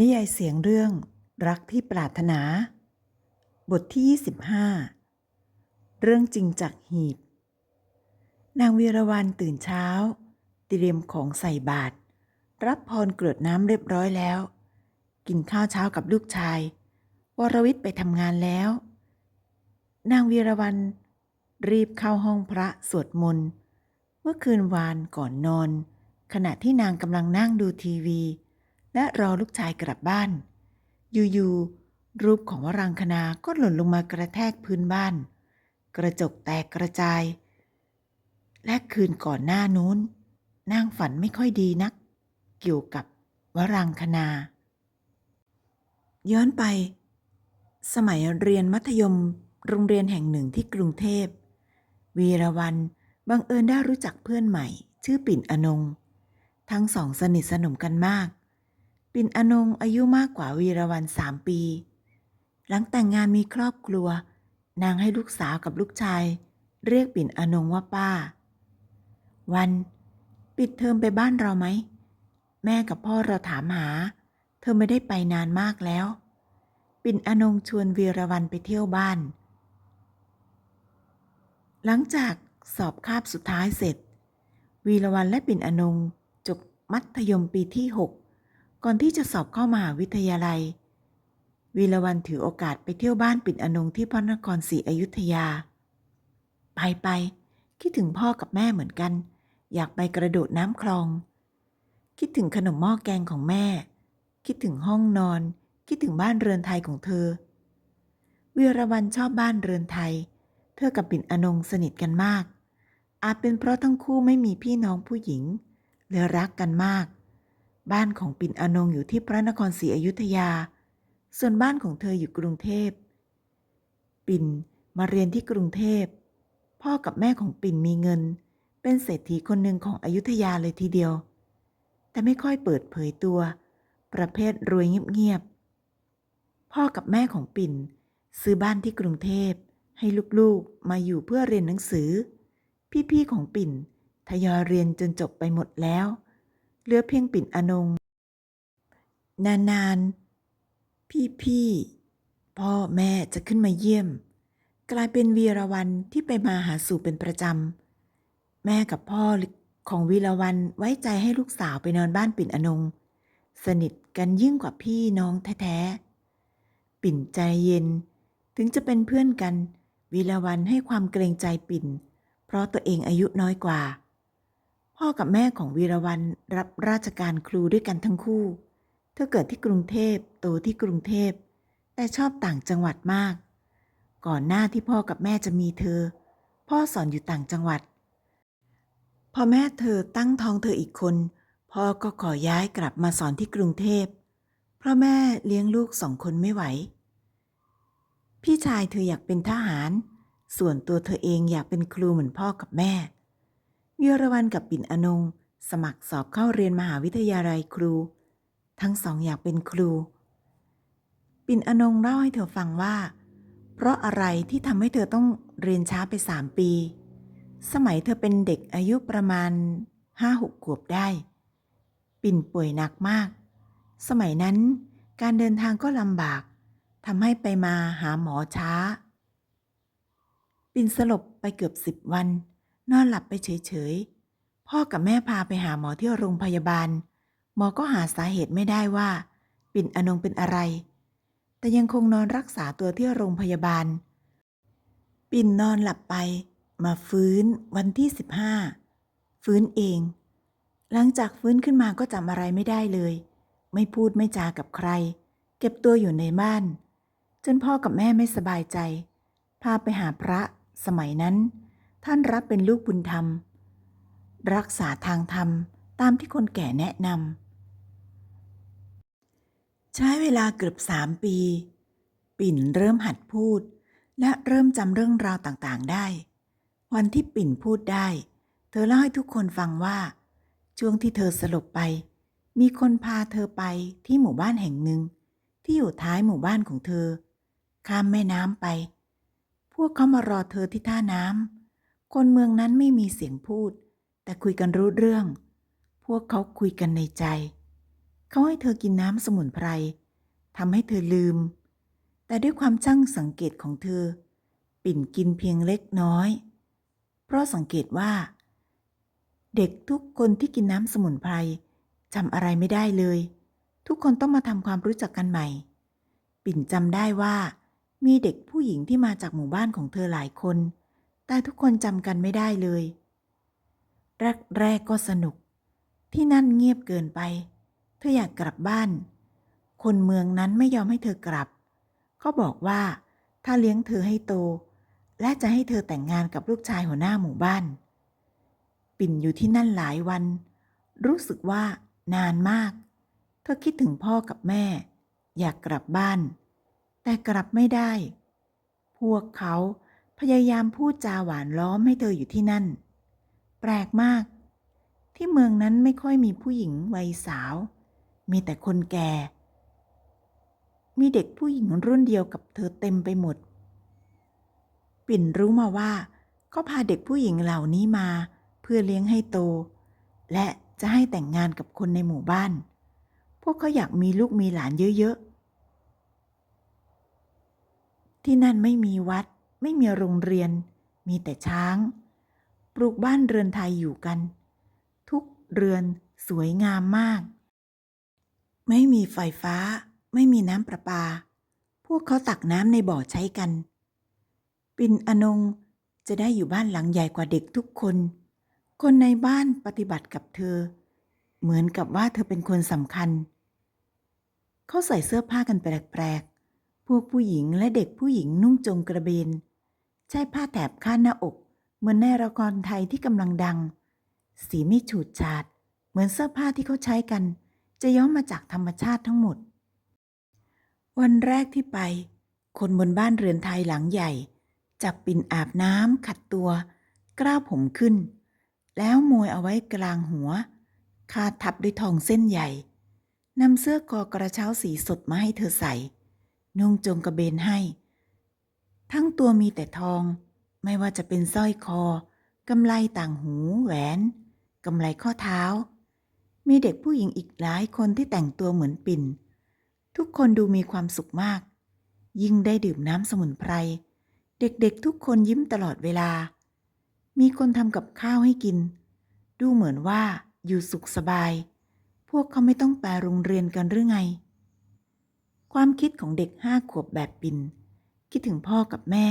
นิยายเสียงเรื่องรักที่ปรารถนา บทที่ 25 เรื่องจริงจากหีบ นางวีรวันตื่นเช้า เตรียมของใส่บาตรรับพรกรวดน้ำเรียบร้อยแล้ว กินข้าวเช้ากับลูกชาย วรวิทย์ไปทำงานแล้ว นางวีรวันรีบเข้าห้องพระสวดมนต์ เมื่อคืนวานก่อนนอน ขณะที่นางกำลังนั่งดูทีวี และรอลูกชายกลับบ้าน อยู่ๆรูปของวรังคณาก็หล่นลงมากระแทกพื้นบ้าน กระจกแตกกระจาย และคืนก่อนหน้านู้นนางฝันไม่ค่อยดีนัก เกี่ยวกับวรังคณา ย้อนไป สมัยเรียนมัธยมโรงเรียนแห่งหนึ่งที่กรุงเทพ วีรวันบังเอิญได้รู้จักเพื่อนใหม่ ชื่อปิ่นอนง ทั้งสองสนิทสนมกันมาก ปิ่นอนงอายุมากกว่าวีรวันสามปี หลังแต่งงานมีครอบครัว นางให้ลูกสาวกับลูกชาย เรียกปิ่นอนงว่าป้า วัน ปิดเทอมไปบ้านเราไหม แม่กับพ่อเราถามหา เธอไม่ได้ไปนานมากแล้ว ปิ่นอนงชวนวีรวันไปเที่ยวบ้าน หลังจากสอบคาบสุดท้ายเสร็จ วีรวันและปิ่นอนงจบมัธยมปีที่6ก่ ก่อนที่จะสอบเข้ามหาวิทยาลัย วีรวันถือโอกาสไปเที่ยวบ้านปิ่นอนงที่พระนครศรีอยุธยา ไปไปคิดถึงพ่อกับแม่เหมือนกัน อยากไปกระโดดน้ำคลอง คิดถึงขนมหม้อแกงของแม่ คิดถึงห้องนอน คิดถึงบ้านเรือนไทยของเธอ วีรวันชอบบ้านเรือนไทย เธอกับปิ่นอนงสนิทกันมาก อาจเป็นเพราะทั้งคู่ไม่มีพี่น้องผู้หญิงเลยรักกันมาก บ้านของปิ่นอนงอยู่ที่พระนครศรีอยุธยา ส่วนบ้านของเธออยู่กรุงเทพ ปิ่นมาเรียนที่กรุงเทพ พ่อกับแม่ของปิ่นมีเงิน เป็นเศรษฐีคนหนึ่งของอยุธยาเลยทีเดียว แต่ไม่ค่อยเปิดเผยตัว ประเภทรวยเงียบๆ พ่อกับแม่ของปิ่น ซื้อบ้านที่กรุงเทพให้ลูกๆมาอยู่เพื่อเรียนหนังสือ พี่ๆของปิ่นทยอยเรียนจนจบไปหมดแล้ว เหลือเพียงปิ่นอนง นาน ๆ พี่ ๆ พ่อแม่จะขึ้นมาเยี่ยม กลายเป็นวีรวันที่ไปมาหาสู่เป็นประจำ แม่กับพ่อของวีรวันไว้ใจให้ลูกสาวไปนอนบ้านปิ่นอนง สนิทกันยิ่งกว่าพี่น้องแท้ ๆ ปิ่นใจเย็นถึงจะเป็นเพื่อนกันวีรวันให้ความเกรงใจปิ่น เพราะตัวเองอายุน้อยกว่า พ่อกับแม่ของวีรวันรับราชการครูด้วยกันทั้งคู่ เธอเกิดที่กรุงเทพโตที่กรุงเทพ แต่ชอบต่างจังหวัดมาก ก่อนหน้าที่พ่อกับแม่จะมีเธอ พ่อสอนอยู่ต่างจังหวัด พอแม่เธอตั้งท้องเธออีกคน พ่อก็ขอย้ายกลับมาสอนที่กรุงเทพ เพราะแม่เลี้ยงลูกสองคนไม่ไหว พี่ชายเธออยากเป็นทหาร ส่วนตัวเธอเองอยากเป็นครูเหมือนพ่อกับแม่ วีรวันกับปิ่นอนง สมัครสอบเข้าเรียนมหาวิทยาลัยครู ทั้งสองอยากเป็นครู ปิ่นอนงเล่าให้เธอฟังว่า เพราะอะไรที่ทำให้เธอต้องเรียนช้าไปสามปี สมัยเธอเป็นเด็กอายุประมาณห้าหกขวบได้ ปิ่นป่วยหนักมาก สมัยนั้นการเดินทางก็ลำบากทำให้ไปมาหาหมอช้า ปิ่นสลบไปเกือบสิบวัน นอนหลับไปเฉยๆ พ่อกับแม่พาไปหาหมอที่โรงพยาบาล หมอก็หาสาเหตุไม่ได้ว่า ปิ่นอนงเป็นอะไร แต่ยังคงนอนรักษาตัวที่โรงพยาบาล ปิ่นนอนหลับไป มาฟื้นวันที่สิบห้าฟื้นเอง หลังจากฟื้นขึ้นมาก็จำอะไรไม่ได้เลย ไม่พูดไม่จากับใคร เก็บตัวอยู่ในบ้าน จนพ่อกับแม่ไม่สบายใจ พาไปหาพระสมัยนั้น ท่านรับเป็นลูกบุญธรรม รักษาทางธรรมตามที่คนแก่แนะนำใช้เวลาเกือบสามปี ปิ่นเริ่มหัดพูด และเริ่มจำเรื่องราวต่างๆได้ วันที่ปิ่นพูดได้ เธอเล่าให้ทุกคนฟังว่า ช่วงที่เธอสลบไป มีคนพาเธอไปที่หมู่บ้านแห่งหนึ่ง ที่อยู่ท้ายหมู่บ้านของเธอ ข้ามแม่น้ำไป พวกเขามารอเธอที่ท่าน้ำ คนเมืองนั้นไม่มีเสียงพูด แต่คุยกันรู้เรื่อง พวกเขาคุยกันในใจ เขาให้เธอกินน้ำสมุนไพรทำให้เธอลืม แต่ด้วยความช่างสังเกตของเธอ ปิ่นกินเพียงเล็กน้อย เพราะสังเกตว่า เด็กทุกคนที่กินน้ำสมุนไพรจำอะไรไม่ได้เลย ทุกคนต้องมาทำความรู้จักกันใหม่ ปิ่นจำได้ว่า มีเด็กผู้หญิงที่มาจากหมู่บ้านของเธอหลายคน แต่ทุกคนจำกันไม่ได้เลย แรกๆก็สนุก ที่นั่นเงียบเกินไป เธออยากกลับบ้าน คนเมืองนั้นไม่ยอมให้เธอกลับเขาบอกว่าถ้าเลี้ยงเธอให้โต และจะให้เธอแต่งงานกับลูกชายหัวหน้าหมู่บ้าน ปิ่นอยู่ที่นั่นหลายวัน รู้สึกว่านานมาก เธอคิดถึงพ่อกับแม่ อยากกลับบ้าน แต่กลับไม่ได้ พวกเขา พยายามพูดจาหวานล้อมให้เธออยู่ที่นั่น แปลกมาก ที่เมืองนั้นไม่ค่อยมีผู้หญิงวัยสาว มีแต่คนแก่ มีเด็กผู้หญิงรุ่นเดียวกับเธอเต็มไปหมด ปิ่นรู้มาว่าเขาพาเด็กผู้หญิงเหล่านี้มา เพื่อเลี้ยงให้โต และจะให้แต่งงานกับคนในหมู่บ้าน พวกเขาอยากมีลูกมีหลานเยอะๆที่นั่นไม่มีวัด ไม่มีโรงเรียน มีแต่ช้าง ปลูกบ้านเรือนไทยอยู่กัน ทุกเรือนสวยงามมาก ไม่มีไฟฟ้า ไม่มีน้ำประปา พวกเขาตักน้ำในบ่อใช้กัน ปินอนงจะได้อยู่บ้านหลังใหญ่กว่าเด็กทุกคน คนในบ้านปฏิบัติกับเธอ เหมือนกับว่าเธอเป็นคนสำคัญ เขาใส่เสื้อผ้ากันแปลกๆ พวกผู้หญิงและเด็กผู้หญิงนุ่งจงกระเบน ช้ผ้าแถบคาดหน้าอก เหมือนในละครไทยที่กำลังดัง สีไม่ฉูดฉาด เหมือนเสื้อผ้าที่เขาใช้กัน จะย้อมมาจากธรรมชาติทั้งหมด วันแรกที่ไป คนบนบ้านเรือนไทยหลังใหญ่ จับปิ่นอาบน้ำขัดตัว กล้าวผมขึ้น แล้วมวยเอาไว้กลางหัว คาดทับด้วยทองเส้นใหญ่นำเสื้อกอกระเช้าสีสดมาให้เธอใส่ นุ่งจงกระเบนให้ ทั้งตัวมีแต่ทอง ไม่ว่าจะเป็นสร้อยคอกำไลต่างหูแหวนกำไลข้อเท้า มีเด็กผู้หญิงอีกหลายคนที่แต่งตัวเหมือนปิ่น ทุกคนดูมีความสุขมาก ยิ่งได้ดื่มน้ำสมุนไพร เด็กๆทุกคนยิ้มตลอดเวลา มีคนทำกับข้าวให้กิน ดูเหมือนว่าอยู่สุขสบาย พวกเขาไม่ต้องไปโรงเรียนกันหรือไง ความคิดของเด็กห้าขวบแบบปิ่น คิดถึงพ่อกับแม่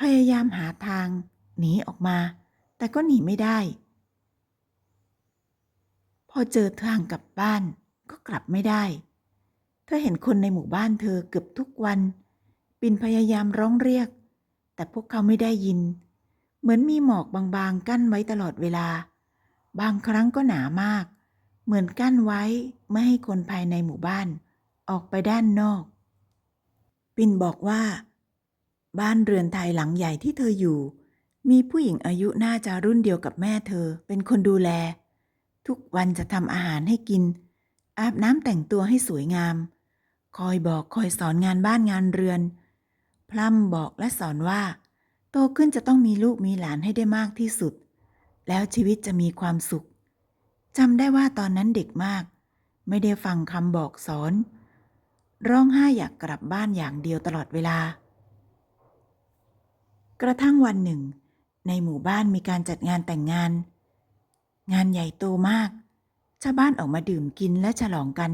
พยายามหาทาง หนีออกมา แต่ก็หนีไม่ได้ พอเจอทางกลับบ้านก็กลับไม่ได้ เธอเห็นคนในหมู่บ้านเธอเกือบทุกวัน ปินพยายามร้องเรียก แต่พวกเขาไม่ได้ยิน เหมือนมีหมอกบางๆ กั้นไว้ตลอดเวลา บางครั้งก็หนามาก เหมือนกั้นไว้ไม่ให้คนภายในหมู่บ้าน ออกไปด้านนอก ปิ่นบอกว่า บ้านเรือนไทยหลังใหญ่ที่เธออยู่ มีผู้หญิงอายุน่าจะรุ่นเดียวกับแม่เธอ เป็นคนดูแล ทุกวันจะทำอาหารให้กิน อาบน้ำแต่งตัวให้สวยงาม คอยบอกคอยสอนงานบ้านงานเรือน พร่ำบอกและสอนว่า โตขึ้นจะต้องมีลูกมีหลานให้ได้มากที่สุด แล้วชีวิตจะมีความสุขจำได้ว่าตอนนั้นเด็กมาก ไม่ได้ฟังคำบอกสอน ร้องไห้อยากกลับบ้านอย่างเดียวตลอดเวลา กระทั่งวันหนึ่ง ในหมู่บ้านมีการจัดงานแต่งงาน งานใหญ่โตมาก ชาวบ้านออกมาดื่มกินและฉลองกัน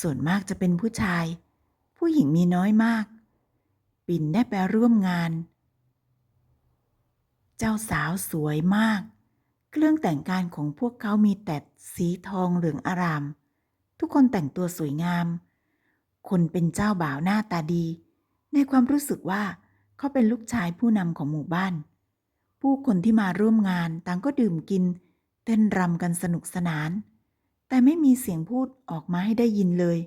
ส่วนมากจะเป็นผู้ชาย ผู้หญิงมีน้อยมาก ปิ่นได้ไปร่วมงาน เจ้าสาวสวยมาก เครื่องแต่งกายของพวกเขามีแต่สีทองเหลืองอาราม ทุกคนแต่งตัวสวยงาม คนเป็นเจ้าบ่าวหน้าตาดี ในความรู้สึกว่าเขาเป็นลูกชายผู้นำของหมู่บ้าน ผู้คนที่มาร่วมงานต่างก็ดื่มกิน เต้นรำกันสนุกสนาน แต่ไม่มีเสียงพูดออกมาให้ได้ยินเลย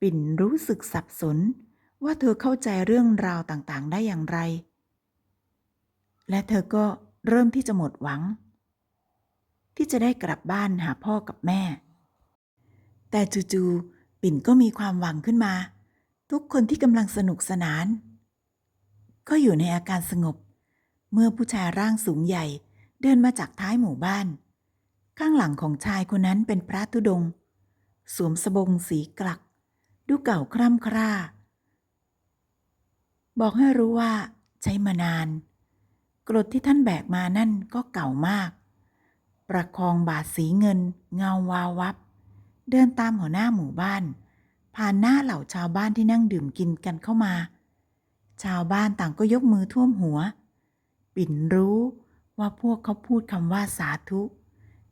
ปิ่นรู้สึกสับสนว่าเธอเข้าใจเรื่องราวต่างๆ ได้อย่างไร และเธอก็เริ่มที่จะหมดหวัง ที่จะได้กลับบ้านหาพ่อกับแม่ แต่จู่ๆปิ่นก็มีความหวังขึ้นมา ทุกคนที่กำลังสนุกสนาน ก็อยู่ในอาการสงบ เมื่อผู้ชายร่างสูงใหญ่เดินมาจากท้ายหมู่บ้าน ข้างหลังของชายคนนั้นเป็นพระธุดง สวมสบงสีกลัก ดูเก่าคร่ำคร่า บอกให้รู้ว่าใช้มานาน กรดที่ท่านแบกมานั่นก็เก่ามาก ประคองบาทสีเงินเงาวาววับ เดินตามหัวหน้าหมู่บ้าน ผ่านหน้าเหล่าชาวบ้านที่นั่งดื่มกินกันเข้ามา ชาวบ้านต่างก็ยกมือท่วมหัว ปิ่นรู้ว่าพวกเขาพูดคำว่าสาธุ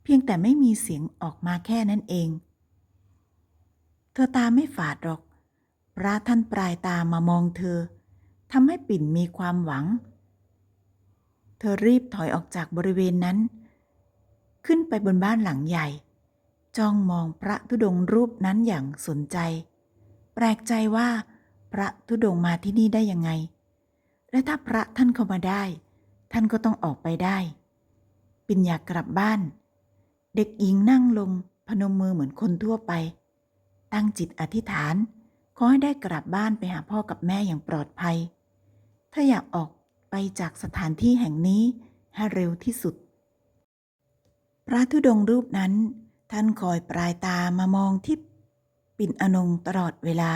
เพียงแต่ไม่มีเสียงออกมาแค่นั้นเอง เธอตาไม่ฝาดหรอก พระท่านปลายตามามองเธอทำให้ปิ่นมีความหวัง เธอรีบถอยออกจากบริเวณนั้น ขึ้นไปบนบ้านหลังใหญ่ จ้องมองพระธุดงรูปนั้นอย่างสนใจ แปลกใจว่า พระธุดงมาที่นี่ได้ยังไง และถ้าพระท่านเข้ามาได้ ท่านก็ต้องออกไปได้ ปิ่นอยากลับบ้าน เด็กหญิงนั่งลงพนมมือเหมือนคนทั่วไป ตั้งจิตอธิษฐาน ขอให้ได้กลับบ้านไปหาพ่อกับแม่อย่างปลอดภัย ถ้าอยากออกไปจากสถานที่แห่งนี้ให้เร็วที่สุด พระธุดงรูปนั้น ท่านคอยปลายตามามองที่ปิ่นอนงตลอดเวลา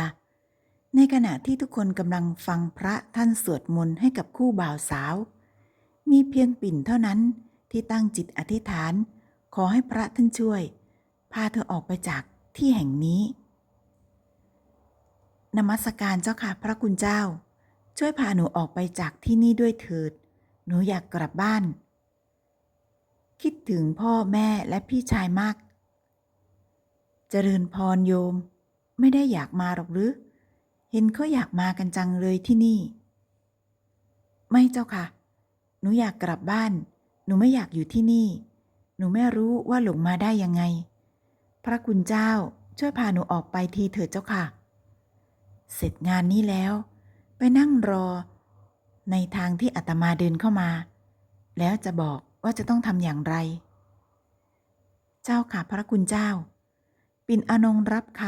ในขณะที่ทุกคนกำลังฟังพระท่านสวดมนต์ให้กับคู่บ่าวสาว มีเพียงปิ่นเท่านั้นที่ตั้งจิตอธิษฐาน ขอให้พระท่านช่วย พาเธอออกไปจากที่แห่งนี้นมัสการเจ้าค่ะพระคุณเจ้า ช่วยพาหนูออกไปจากที่นี่ด้วยเถิด หนูอยากกลับบ้าน คิดถึงพ่อแม่และพี่ชายมาก เจริญพรโยม ไม่ได้อยากมาหรอกหรือ เห็นเขาอยากมากันจังเลยที่นี่ ไม่เจ้าค่ะ หนูอยากกลับบ้าน หนูไม่อยากอยู่ที่นี่ หนูไม่รู้ว่าหลงมาได้ยังไง พระคุณเจ้าช่วยพาหนูออกไปทีเถิดเจ้าค่ะ เสร็จงานนี้แล้ว ไปนั่งรอ ในทางที่อาตมาเดินเข้ามา แล้วจะบอกว่าจะต้องทำอย่างไร เจ้าค่ะพระคุณเจ้า ปิ่นอนงรับค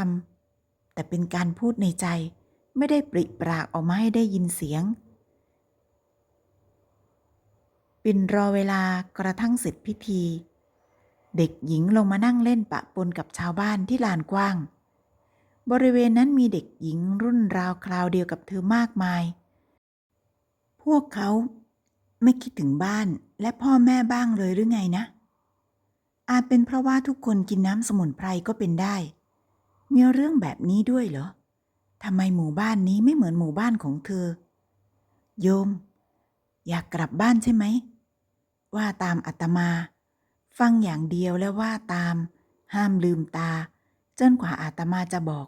ำแต่เป็นการพูดในใจไม่ได้ปริปรากออกมาให้ได้ยินเสียง ปิ่นรอเวลากระทั่งเสร็จพิธี เด็กหญิงลงมานั่งเล่นปะปนกับชาวบ้านที่ลานกว้าง บริเวณนั้นมีเด็กหญิงรุ่นราวคราวเดียวกับเธอมากมาย พวกเขาไม่คิดถึงบ้านและพ่อแม่บ้างเลยหรือไงนะ อาจเป็นเพราะว่าทุกคนกินน้ำสมุนไพรก็เป็นได้ มีเรื่องแบบนี้ด้วยเหรอทำไมหมู่บ้านนี้ไม่เหมือนหมู่บ้านของเธอ โยม อยากกลับบ้านใช่ไหม ว่าตามอาตมา ฟังอย่างเดียวและว่าตาม ห้ามลืมตา จนกว่าอาตมาจะบอก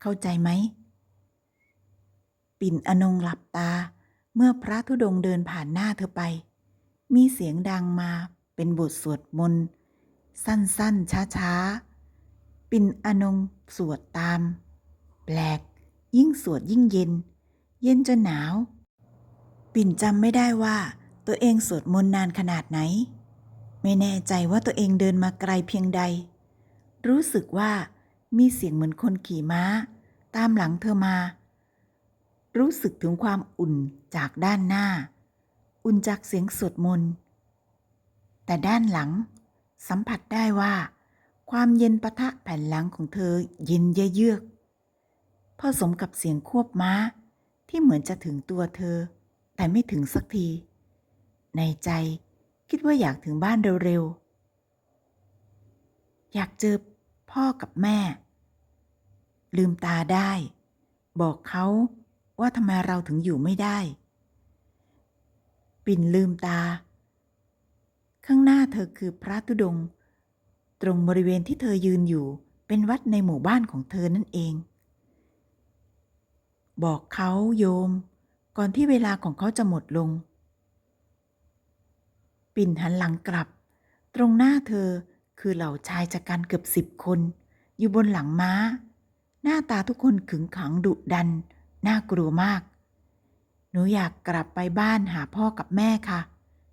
เข้าใจไหม ปิ่นอนงหลับตา เมื่อพระธุดงค์เดินผ่านหน้าเธอไป มีเสียงดังมาเป็นบทสวดมนต์ สั้นๆ ช้าๆ ปิ่นอนงสวดตาม แปลก ยิ่งสวดยิ่งเย็น เย็นจนหนาว ปิ่นจำไม่ได้ว่า ตัวเองสวดมนต์นานขนาดไหน ไม่แน่ใจว่าตัวเองเดินมาไกลเพียงใด รู้สึกว่ามีเสียงเหมือนคนขี่ม้า ตามหลังเธอมา รู้สึกถึงความอุ่นจากด้านหน้า อุ่นจากเสียงสวดมนต์แต่ด้านหลัง สัมผัสได้ว่า ความเย็นปะทะแผ่นหลังของเธอเย็นเยือกผสมกับเสียงควบม้าที่เหมือนจะถึงตัวเธอ แต่ไม่ถึงสักที ในใจคิดว่าอยากถึงบ้านเร็วๆ อยากเจอพ่อกับแม่ ลืมตาได้ บอกเขาว่าทำไมเราถึงอยู่ไม่ได้ ปิ่นลืมตา ข้างหน้าเธอคือพระธุดง ตรงบริเวณที่เธอยืนอยู่เป็นวัดในหมู่บ้านของเธอนั่นเอง บอกเขาโยม ก่อนที่เวลาของเขาจะหมดลง ปิ่นหันหลังกลับ ตรงหน้าเธอคือเหล่าชายจักกันเกือบสิบคน อยู่บนหลังม้า หน้าตาทุกคนขึงขังดุดัน น่ากลัวมาก หนูอยากกลับไปบ้านหาพ่อกับแม่ค่ะ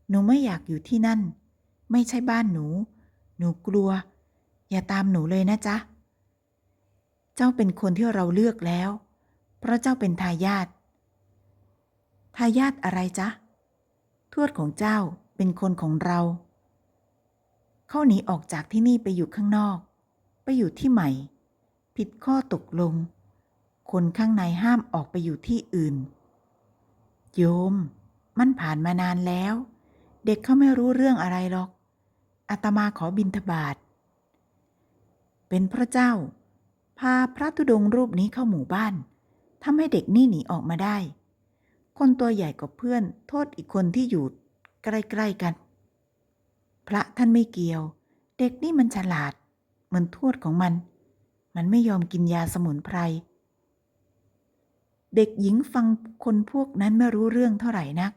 หนูไม่อยากอยู่ที่นั่น ไม่ใช่บ้านหนู หนูกลัว อย่าตามหนูเลยนะจ๊ะ เจ้าเป็นคนที่เราเลือกแล้ว เพราะเจ้าเป็นทายาท ทายาทอะไรจ๊ะ ทวดของเจ้าเป็นคนของเรา เขาหนีออกจากที่นี่ไปอยู่ข้างนอก ไปอยู่ที่ใหม่ ผิดข้อตกลง คนข้างในห้ามออกไปอยู่ที่อื่น โยม มันผ่านมานานแล้ว เด็กเขาไม่รู้เรื่องอะไรหรอก อาตมาขอบินทบาท เป็นพระเจ้า พาพระธุดงรูปนี้เข้าหมู่บ้านทำให้เด็กนี่หนีออกมาได้ คนตัวใหญ่กว่าเพื่อนโทษอีกคนที่อยู่ใกล้ๆกัน พระท่านไม่เกี่ยว เด็กนี่มันฉลาด เหมือนทวดของมัน มันไม่ยอมกินยาสมุนไพร เด็กหญิงฟังคนพวกนั้นไม่รู้เรื่องเท่าไหร่นัก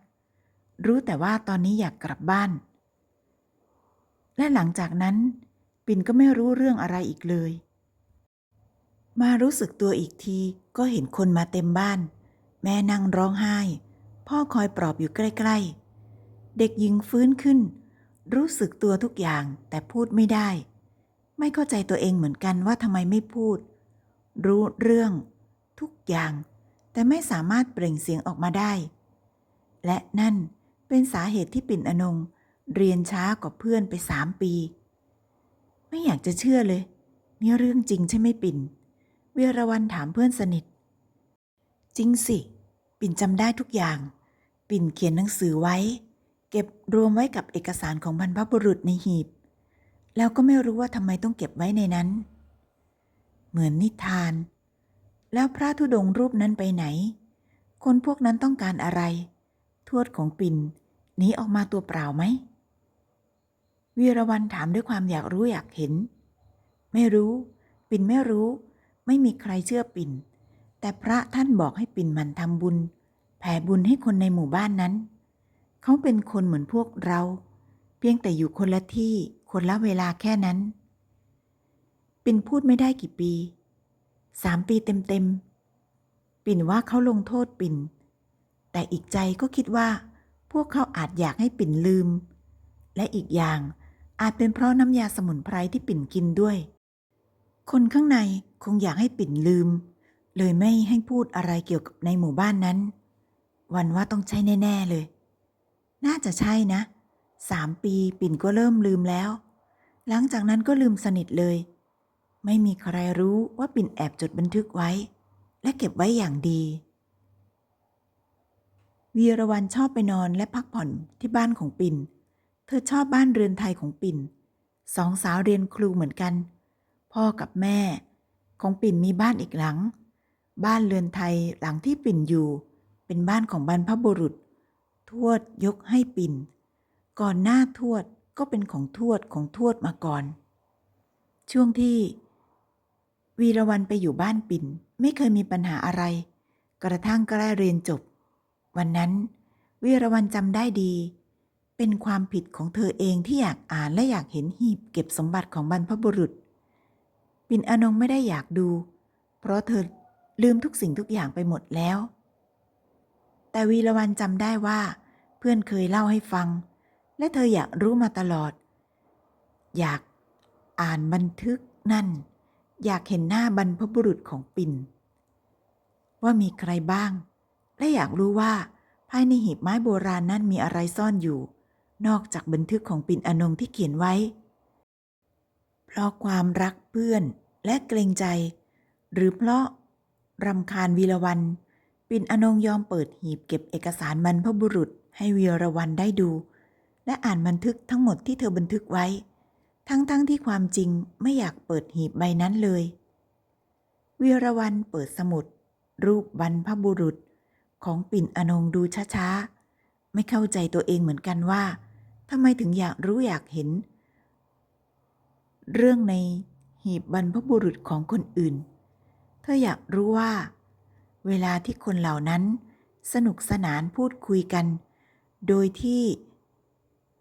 รู้แต่ว่าตอนนี้อยากกลับบ้าน และหลังจากนั้น ปิ่นก็ไม่รู้เรื่องอะไรอีกเลย มารู้สึกตัวอีกทีก็เห็นคนมาเต็มบ้าน แม่นั่งร้องไห้ พ่อคอยปลอบอยู่ใกล้ๆ เด็กหญิงฟื้นขึ้น รู้สึกตัวทุกอย่างแต่พูดไม่ได้ ไม่เข้าใจตัวเองเหมือนกันว่าทำไมไม่พูด รู้เรื่องทุกอย่าง แต่ไม่สามารถเปล่งเสียงออกมาได้และนั่น เป็นสาเหตุที่ปิ่นอนง เรียนช้ากว่าเพื่อนไปสามปี ไม่อยากจะเชื่อเลย นี่เรื่องจริงใช่ไหมปิ่น เวียรวันถามเพื่อนสนิท จริงสิ ปิ่นจำได้ทุกอย่าง ปิ่นเขียนหนังสือไว้ เก็บรวมไว้กับเอกสารของบรรพบุรุษในหีบ แล้วก็ไม่รู้ว่าทำไมต้องเก็บไว้ในนั้น เหมือนนิทาน แล้วพระธุดงค์รูปนั้นไปไหน คนพวกนั้นต้องการอะไร ทวดของปิ่น หนีออกมาตัวเปล่าไหมวีรวันถามด้วยความอยากรู้อยากเห็น ไม่รู้ ปิ่นไม่รู้ ไม่มีใครเชื่อปิ่น แต่พระท่านบอกให้ปิ่นมันทำบุญ แผ่บุญให้คนในหมู่บ้านนั้น เขาเป็นคนเหมือนพวกเรา เพียงแต่อยู่คนละที่คนละเวลาแค่นั้น ปิ่นพูดไม่ได้กี่ปี สามปีเต็มๆ ปิ่นว่าเขาลงโทษปิ่น แต่อีกใจก็คิดว่า พวกเขาอาจอยากให้ปิ่นลืม และอีกอย่างอาจเป็นเพราะน้ำยาสมุนไพรที่ปิ่นกินด้วย คนข้างในคงอยากให้ปิ่นลืม เลยไม่ให้พูดอะไรเกี่ยวกับในหมู่บ้านนั้น วันว่าต้องใช่แน่ ๆเลย น่าจะใช่นะ สามปีปิ่นก็เริ่มลืมแล้ว หลังจากนั้นก็ลืมสนิทเลย ไม่มีใครรู้ว่าปิ่นแอบจดบันทึกไว้ และเก็บไว้อย่างดี วีรวันชอบไปนอนและพักผ่อนที่บ้านของปิ่น เธอชอบบ้านเรือนไทยของปิ่น สองสาวเรียนครูเหมือนกัน พ่อกับแม่ ของปิ่นมีบ้านอีกหลัง บ้านเรือนไทยหลังที่ปิ่นอยู่ เป็นบ้านของบรรพบุรุษ ทวดยกให้ปิ่น ก่อนหน้าทวดก็เป็นของทวดของทวดมาก่อน ช่วงที่ วีรวันไปอยู่บ้านปิ่นไม่เคยมีปัญหาอะไร กระทั่งใกล้เรียนจบ วันนั้น วีรวันจำได้ดี เป็นความผิดของเธอเองที่อยากอ่านและอยากเห็นหีบเก็บสมบัติของบรรพบุรุษ ปินอนงไม่ได้อยากดู เพราะเธอลืมทุกสิ่งทุกอย่างไปหมดแล้ว แต่วีรวันจำได้ว่า เพื่อนเคยเล่าให้ฟัง และเธออยากรู้มาตลอด อยากอ่านบันทึกนั่น อยากเห็นหน้าบรรพบุรุษของปิ่น ว่ามีใครบ้าง และอยากรู้ว่าภายในหีบไม้โบราณนั้นมีอะไรซ่อนอยู่ นอกจากบันทึกของปินอนงที่เขียนไว้ เพราะความรักเพื่อนและเกรงใจ หรือเพราะรำคาญวีรวัน ปินอนงยอมเปิดหีบเก็บเอกสารบรรพบุรุษให้วีรวันได้ดู และอ่านบันทึกทั้งหมดที่เธอบันทึกไว้ ทั้งๆทที่ความจริงไม่อยากเปิดหีบใบนั้นเลยวีรวันเปิดสมุด รูปบรรพบุรุษ ของปิ่นอนงดูช้าๆ ไม่เข้าใจตัวเองเหมือนกันว่าทำไมถึงอยากรู้อยากเห็น เรื่องในหีบบรรพบุรุษของคนอื่น เธออยากรู้ว่า เวลาที่คนเหล่านั้นสนุกสนานพูดคุยกัน โดยที่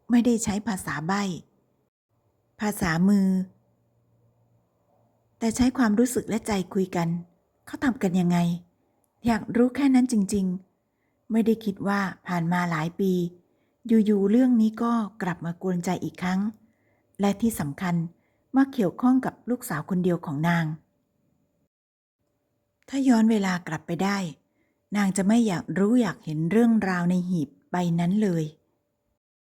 ไม่ได้ใช้ภาษาใบ้ภาษามือ แต่ใช้ความรู้สึกและใจคุยกัน เขาทำกันยังไง อยากรู้แค่นั้นจริง ๆ ไม่ได้คิดว่าผ่านมาหลายปี อยู่ๆเรื่องนี้ก็กลับมากวนใจอีกครั้ง และที่สำคัญมาเกี่ยวข้องกับลูกสาวคนเดียวของนาง ถ้าย้อนเวลากลับไปได้ นางจะไม่อยากรู้อยากเห็นเรื่องราวในหีบใบนั้นเลย